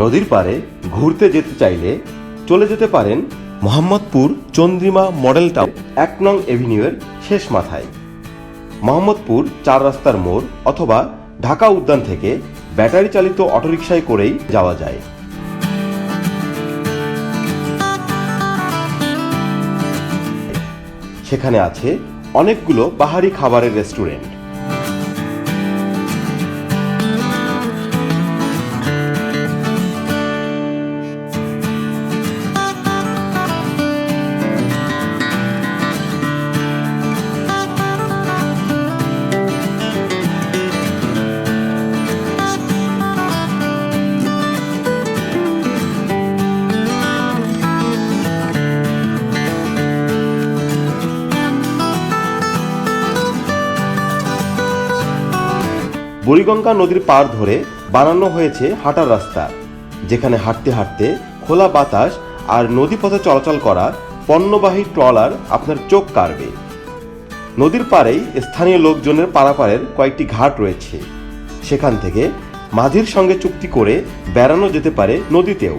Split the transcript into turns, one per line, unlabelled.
নদীর পাড়ে ঘুরতে যেতে চাইলে চলে যেতে পারেন মোহাম্মদপুর চন্দ্রিমা মডেল টাউন, এক নং এভিনিউয়ের শেষ মাথায়। মোহাম্মদপুর চার রাস্তার মোড় অথবা ঢাকা উদ্যান থেকে ব্যাটারি চালিত অটোরিকশায় করেই যাওয়া যায়। সেখানে আছে অনেকগুলো পাহাড়ি খাবারের রেস্টুরেন্ট। বুড়িগঙ্গা নদীর পার ধরে বানানো হয়েছে হাঁটার রাস্তা, যেখানে হাঁটতে হাঁটতে খোলা বাতাস আর নদীপথে চলাচল করা পণ্যবাহী ট্রলার আপনার চোখ কাড়বে। নদীর পাড়েই স্থানীয় লোকজনের পারাপারের কয়েকটি ঘাট রয়েছে। সেখান থেকে মাঝির সঙ্গে চুক্তি করে বেড়ানো যেতে পারে নদীতেও।